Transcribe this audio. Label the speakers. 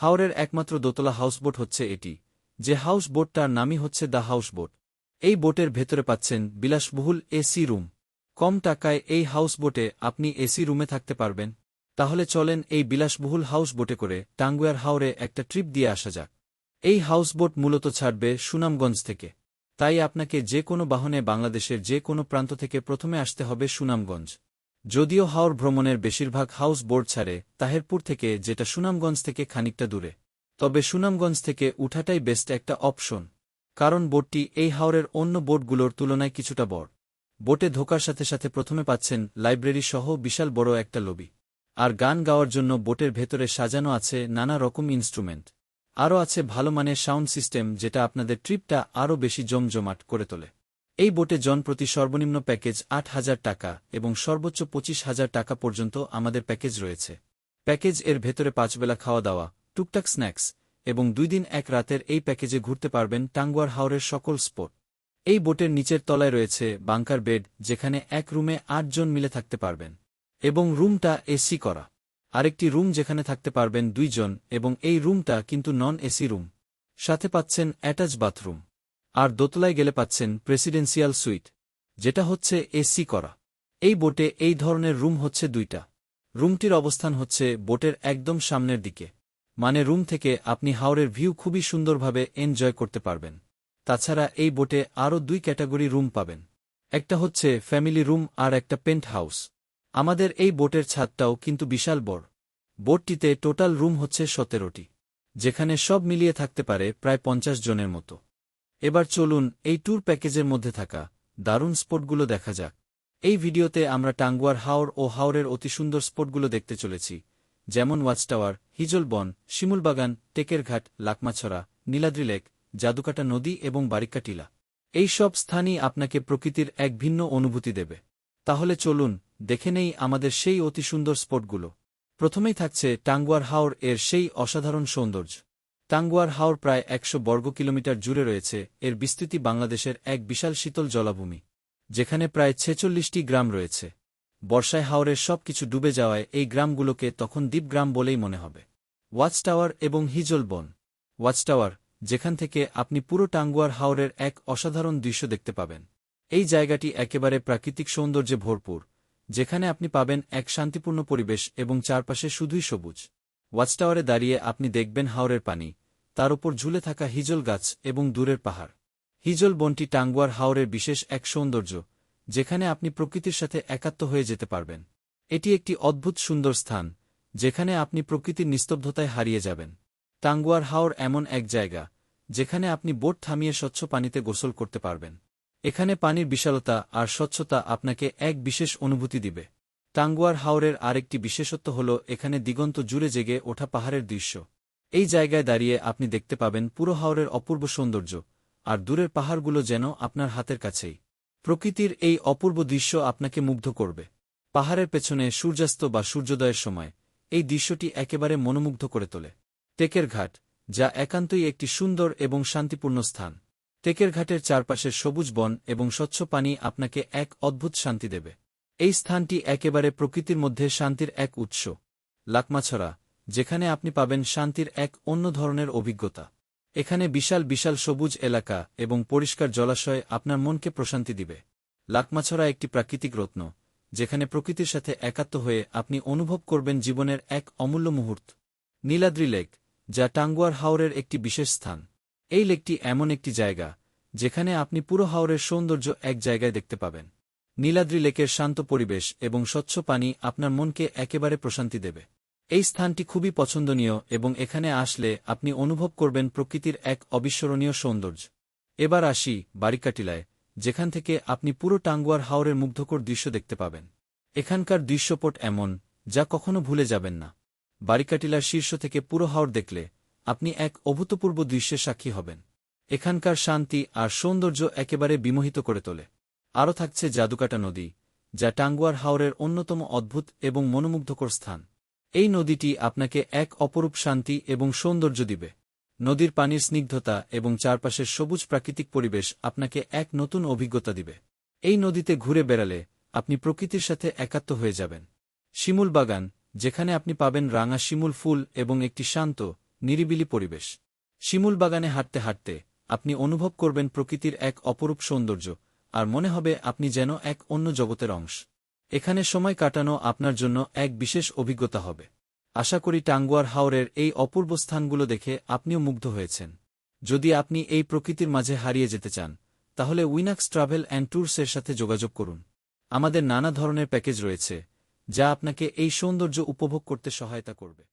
Speaker 1: হাওরের একমাত্র দোতলা হাউসবোট হচ্ছে এটি, যে হাউস বোটটার নামই হচ্ছে দ্য হাউস বোট এই বোটের ভেতরে পাচ্ছেন বিলাসবহুল এসি রুম। কম টাকায় এই হাউস বোটে আপনি এসি রুমে থাকতে পারবেন। তাহলে চলেন এই বিলাসবহুল হাউস বোটে করে টাঙ্গুয়ার হাওরে একটা ট্রিপ দিয়ে আসা যাক। এই হাউসবোট মূলত ছাড়বে সুনামগঞ্জ থেকে। তাই আপনাকে যে কোনো বাহনে বাংলাদেশের যে কোনো প্রান্ত থেকে প্রথমে আসতে হবে সুনামগঞ্জ। যদিও হাওর ভ্রমণের বেশিরভাগ হাউস বোর্ড ছাড়ে তাহেরপুর থেকে, যেটা সুনামগঞ্জ থেকে খানিকটা দূরে। তবে সুনামগঞ্জ থেকে উঠাটাই বেস্ট একটা অপশন কারণ বোটটি এই হাওরের অন্য বোটগুলোর তুলনায় কিছুটা বড়। বোটে ঢোকার সাথে সাথে প্রথমে পাচ্ছেন লাইব্রেরি সহ বিশাল বড় একটা লবি, আর গান গাওয়ার জন্য বোটের ভেতরে সাজানো আছে নানা রকম ইনস্ট্রুমেন্ট আরও আছে ভালো মানের সাউন্ড সিস্টেম যেটা আপনাদের ট্রিপটা আরও বেশি জমজমাট করে তোলে। এই বোটে জন প্রতি সর্বনিম্ন প্যাকেজ আট হাজার টাকা এবং সর্বোচ্চ পঁচিশ হাজার টাকা পর্যন্ত আমাদের প্যাকেজ রয়েছে। প্যাকেজ এর ভেতরে পাঁচবেলা খাওয়া দাওয়া, টুকটাক স্ন্যাক্স এবং দুই দিন এক রাতের এই প্যাকেজে ঘুরতে পারবেন টাঙ্গুয়ার হাওরের সকল স্পট। এই বোটের নিচের তলায় রয়েছে বাংকার বেড, যেখানে এক রুমে আটজন মিলে থাকতে পারবেন এবং রুমটা এসি করা। আরেকটি রুম যেখানে থাকতে পারবেন দুইজন এবং এই রুমটা কিন্তু নন এসি রুম। সাথে পাচ্ছেন অ্যাটাচ বাথরুম। আর দোতলায় গেলে পাচ্ছেন প্রেসিডেন্সিয়াল সুইট, যেটা হচ্ছে এসি করা। এই বোটে এই ধরনের রুম হচ্ছে দুইটা। রুমটির অবস্থান হচ্ছে বোটের একদম সামনের দিকে মানে রুম থেকে আপনি হাওরের ভিউ খুবই সুন্দরভাবে এনজয় করতে পারবেন। তাছাড়া এই বোটে আরও দুই ক্যাটাগরি রুম পাবেন, একটা হচ্ছে ফ্যামিলি রুম আর একটা পেন্ট হাউস। আমাদের এই বোটের ছাদটাও কিন্তু বিশাল বড়। বোটটিতে টোটাল রুম হচ্ছে সতেরোটি, যেখানে সব মিলিয়ে থাকতে পারে প্রায় পঞ্চাশ জনের মতো। এবার চলুন এই ট্যুর প্যাকেজের মধ্যে থাকা দারুণ স্পটগুলো দেখা যাক। এই ভিডিওতে আমরা টাঙ্গুয়ার হাওর ও হাওরের অতি সুন্দর স্পটগুলো দেখতে চলেছি, যেমন ওয়াচ টাওয়ার হিজলবন শিমুলবাগান টেকের ঘাট লাকমাছড়া, নীলাদ্রি লেক, জাদুকাটা নদী এবং বারিকা টিলা। এই সব স্থানই আপনাকে প্রকৃতির এক ভিন্ন অনুভূতি দেবে। তাহলে চলুন দেখে নেই আমাদের সেই অতি সুন্দর স্পটগুলো। প্রথমেই থাকছে টাঙ্গুয়ার হাওর এর সেই অসাধারণ সৌন্দর্য। টাঙ্গুয়ার হাওর প্রায় একশো বর্গ কিলোমিটার জুড়ে রয়েছে, এর বিস্তৃতি বাংলাদেশের এক বিশাল শীতল জলাভূমি, যেখানে প্রায় ছেচল্লিশটি গ্রাম রয়েছে। বর্ষায় হাওরের সব কিছু ডুবে যাওয়ায় এই গ্রামগুলোকে তখন দ্বীপগ্রাম বলেই মনে হবে। ওয়াচ টাওয়ার এবং হিজল বন। ওয়াচ টাওয়ার যেখান থেকে আপনি পুরো টাঙ্গুয়ার হাওরের এক অসাধারণ দৃশ্য দেখতে পাবেন। এই জায়গাটি একেবারে প্রাকৃতিক সৌন্দর্যে ভরপুর, যেখানে আপনি পাবেন এক শান্তিপূর্ণ পরিবেশ এবং চারপাশে শুধুই সবুজ। ওয়াচ টাওয়ারে দাঁড়িয়ে আপনি দেখবেন হাওরের পানি তার উপর ঝুলে থাকা হিজল গাছ এবং দূরের পাহাড়। হিজল বনটি টাঙ্গুয়ার হাওরের বিশেষ এক সৌন্দর্য, যেখানে আপনি প্রকৃতির সাথে একাত্ম হয়ে যেতে পারবেন। এটি একটি অদ্ভুত সুন্দর স্থান, যেখানে আপনি প্রকৃতির নিস্তব্ধতায় হারিয়ে যাবেন। টাঙ্গুয়ার হাওর এমন এক জায়গা, যেখানে আপনি বোট থামিয়ে স্বচ্ছ পানিতে গোসল করতে পারবেন। এখানে পানির বিশালতা আর স্বচ্ছতা আপনাকে এক বিশেষ অনুভূতি দিবে। টাঙ্গুয়ার হাওরের আরেকটি বিশেষত্ব হল এখানে দিগন্ত জুড়ে জেগে ওঠা পাহাড়ের দৃশ্য। এই জায়গায় দাঁড়িয়ে আপনি দেখতে পাবেন পুরো হাওরের অপূর্ব সৌন্দর্য, আর দূরের পাহাড়গুলো যেন আপনার হাতের কাছেই। প্রকৃতির এই অপূর্ব দৃশ্য আপনাকে মুগ্ধ করবে। পাহাড়ের পেছনে সূর্যাস্ত বা সূর্যোদয়ের সময়, এই দৃশ্যটি একেবারে মনোমুগ্ধ করে তোলে। টেকের ঘাট, যা একান্তই একটি সুন্দর এবং শান্তিপূর্ণ স্থান। টেকের ঘাটের চারপাশের সবুজ বন এবং স্বচ্ছ পানি আপনাকে এক অদ্ভুত শান্তি দেবে। এই স্থানটি একেবারে প্রকৃতির মধ্যে শান্তির এক উৎস। লাকমাছড়া যেখানে আপনি পাবেন শান্তির এক অন্য ধরনের অভিজ্ঞতা। এখানে বিশাল বিশাল সবুজ এলাকা এবং পরিষ্কার জলাশয় আপনার মনকে প্রশান্তি দিবে। লাকমাছড়া একটি প্রাকৃতিক রত্ন, যেখানে প্রকৃতির সাথে একাত্ম হয়ে আপনি অনুভব করবেন জীবনের এক অমূল্য মুহূর্ত। নীলাদ্রি লেক, যা টাঙ্গুয়ার হাওরের একটি বিশেষ স্থান। এই লেকটি এমন একটি জায়গা, যেখানে আপনি পুরো হাওরের সৌন্দর্য এক জায়গায় দেখতে পাবেন। নীলাদ্রি লেকের শান্ত পরিবেশ এবং স্বচ্ছ পানি আপনার মনকে একেবারে প্রশান্তি দেবে। এই স্থানটি খুবই পছন্দনীয় এবং এখানে আসলে আপনি অনুভব করবেন প্রকৃতির এক অবিস্মরণীয় সৌন্দর্য। এবার আসি বারিকাটিলায়, যেখান থেকে আপনি পুরো টাঙ্গুয়ার হাওরের মুগ্ধকর দৃশ্য দেখতে পাবেন। এখানকার দৃশ্যপট এমন, যা কখনো ভুলে যাবেন না। বারিকাটিলার শীর্ষ থেকে পুরো হাওর দেখলে আপনি এক অভূতপূর্ব দৃশ্যের সাক্ষী হবেন। এখানকার শান্তি আর সৌন্দর্য একেবারে বিমোহিত করে তোলে। আরও থাকছে জাদুকাটা নদী, যা টাঙ্গুয়ার হাওরের অন্যতম অদ্ভুত এবং মনোমুগ্ধকর স্থান। এই নদীটি আপনাকে এক অপরূপ শান্তি এবং সৌন্দর্য দিবে। নদীর পানির স্নিগ্ধতা এবং চারপাশের সবুজ প্রাকৃতিক পরিবেশ আপনাকে এক নতুন অভিজ্ঞতা দিবে। এই নদীতে ঘুরে বেড়ালে আপনি প্রকৃতির সাথে একাত্ম হয়ে যাবেন। শিমুল বাগান, যেখানে আপনি পাবেন রাঙা শিমুল ফুল এবং একটি শান্ত, নিরিবিলি পরিবেশ। শিমুল বাগানে হাঁটতে হাঁটতে আপনি অনুভব করবেন প্রকৃতির এক অপরূপ সৌন্দর্য, আর মনে হবে আপনি যেন এক অন্য জগতের অংশ। এখানে সময় কাটানো আপনার জন্য এক বিশেষ অভিজ্ঞতা হবে। আশা করি টাঙ্গুয়ার হাওরের এই অপূর্ব স্থানগুলো দেখে আপনিও মুগ্ধ হয়েছেন। যদি আপনি এই প্রকৃতির মাঝে হারিয়ে যেতে চান, তাহলে উইনাক্স ট্রাভেল অ্যান্ড ট্যুরসের সাথে যোগাযোগ করুন। আমাদের নানা ধরনের প্যাকেজ রয়েছে, যা আপনাকে এই সৌন্দর্য উপভোগ করতে সহায়তা করবে।